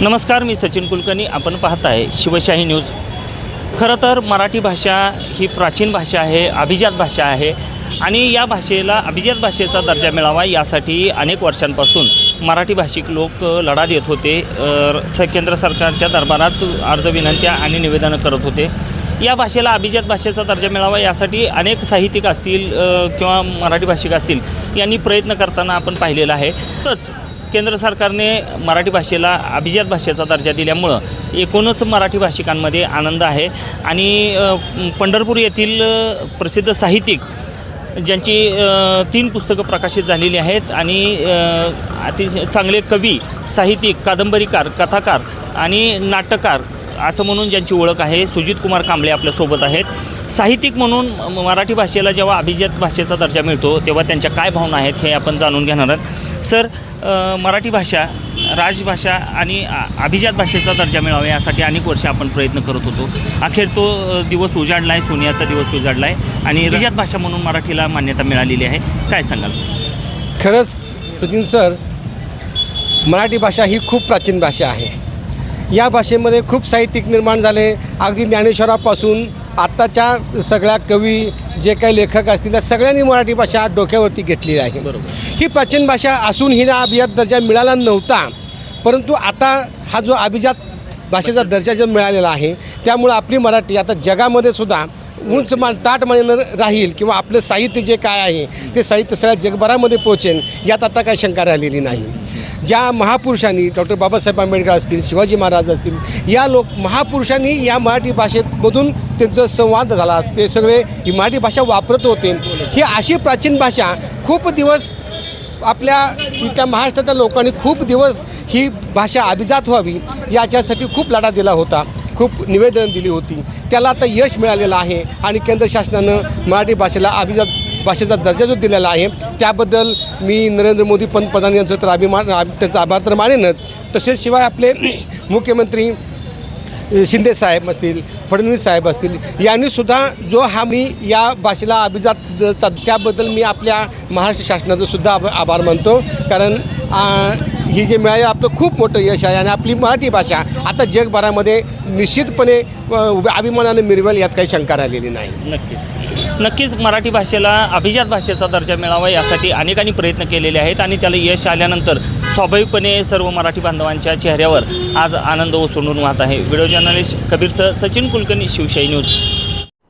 नमस्कार मी सचिन कुलकर्णी. आपण पाहत आहे शिवशाही न्यूज. खरं तर मराठी भाषा ही प्राचीन भाषा आहे अभिजात भाषा आहे आणि या भाषेला अभिजात भाषेचा दर्जा मिळावा यासाठी अनेक वर्षांपासून मराठी भाषिक लोक लढा देत होते. स केंद्र सरकारच्या दरबारात अर्ज विनंत्या आणि निवेदनं करत होते. या भाषेला अभिजात भाषेचा दर्जा मिळावा यासाठी अनेक साहित्यिक असतील किंवा मराठी भाषिक असतील यांनी प्रयत्न करताना आपण पाहिलेलं आहे. तच केंद्र सरकारने मराठी भाषेला अभिजात भाषेचा दर्जा दिल्यामुळं एकूणच मराठी भाषिकांमध्ये आनंद आहे. आणि पंढरपूर येथील प्रसिद्ध साहित्यिक ज्यांची तीन पुस्तकं प्रकाशित झालेली आहेत आणि अतिशय चांगले कवी साहित्यिक कादंबरीकार कथाकार आणि नाटककार असं म्हणून ज्यांची ओळख आहे सुजित कुमार कांबळे आपल्यासोबत आहेत. साहित्यिक म्हणून मराठी भाषेला जेव्हा अभिजात भाषेचा दर्जा मिळतो तेव्हा त्यांच्या काय भावना आहेत हे आपण जाणून घेणार आहोत. सर मराठी भाषा राजभाषा आणि अभिजात भाषेचा दर्जा मिळावा यासाठी अनेक वर्ष आपण प्रयत्न करत होतो. अखेर तो दिवस उजाडला आहे सोनियाचा दिवस उजाडला आहे आणि अभिजात भाषा म्हणून मराठीला मान्यता मिळालेली आहे. काय सांगाल? खरंच सचिन सर मराठी भाषा ही खूप प्राचीन भाषा आहे. या भाषेमध्ये खूप साहित्यिक निर्माण झाले. अगदी ज्ञानेश्वरापासून आत्ताच्या सगळ्या कवी जे काही लेखक असतील त्या सगळ्यांनी मराठी भाषा डोक्यावरती घेतलेली आहे. बरोबर. ही प्राचीन भाषा असून हिला अभिजात दर्जा मिळाला नव्हता. परंतु आता हा जो अभिजात भाषेचा दर्जा जो मिळालेला आहे त्यामुळं आपली मराठी आता जगामध्ये सुद्धा उंच मान ताट मानेनं राहील किंवा आपलं साहित्य जे काय आहे ते साहित्य सगळ्या जगभरामध्ये पोहोचेल यात आता काही शंका राहिलेली नाही. ज्या महापुरुषांनी डॉक्टर बाबासाहेब आंबेडकर असतील शिवाजी महाराज असतील या लोक महापुरुषांनी या मराठी भाषेमधून त्यांचं संवाद झाला ते सगळे ही मराठी भाषा वापरत होते. ही अशी प्राचीन भाषा खूप दिवस आपल्या इथल्या महाराष्ट्रातल्या लोकांनी खूप दिवस ही भाषा अभिजात व्हावी याच्यासाठी खूप लढा दिला होता. खूप निवेदनं दिली होती. त्याला आता यश मिळालेलं आहे आणि केंद्र शासनानं मराठी भाषेला अभिजात भाषेचा दर्जा जो दिलेला आहे त्याबद्दल मी नरेंद्र मोदी पंतप्रधान यांचं तर अभिमान त्यांचा आभार तर मानेनच. तसेच शिवाय आपले मुख्यमंत्री शिंदे साहेब असतील फडणवीस साहेब असतील यांनीसुद्धा जो हा मी या भाषेला अभिजात त्याबद्दल मी आपल्या महाराष्ट्र शासनाचं सुद्धा आभार मानतो. कारण ही जे मिळाले आपलं खूप मोठं यश आहे आणि आपली मराठी भाषा आता जगभरामध्ये निश्चितपणे अभिमानाने मिरवेल यात काही शंका राहिलेली नाही. नक्कीच. नक्कीच मराठी भाषेला अभिजात भाषेचा दर्जा मिळावा यासाठी अनेकांनी प्रयत्न केलेले आहेत आणि त्याला यश आल्यानंतर स्वाभाविकपणे सर्व मराठी बांधवांच्या चेहऱ्यावर आज आनंद ओसंडून वाहत आहे. व्हिडिओ जर्नलिस्ट कबीरसह सचिन कुलकर्णी शिवशाही न्यूज.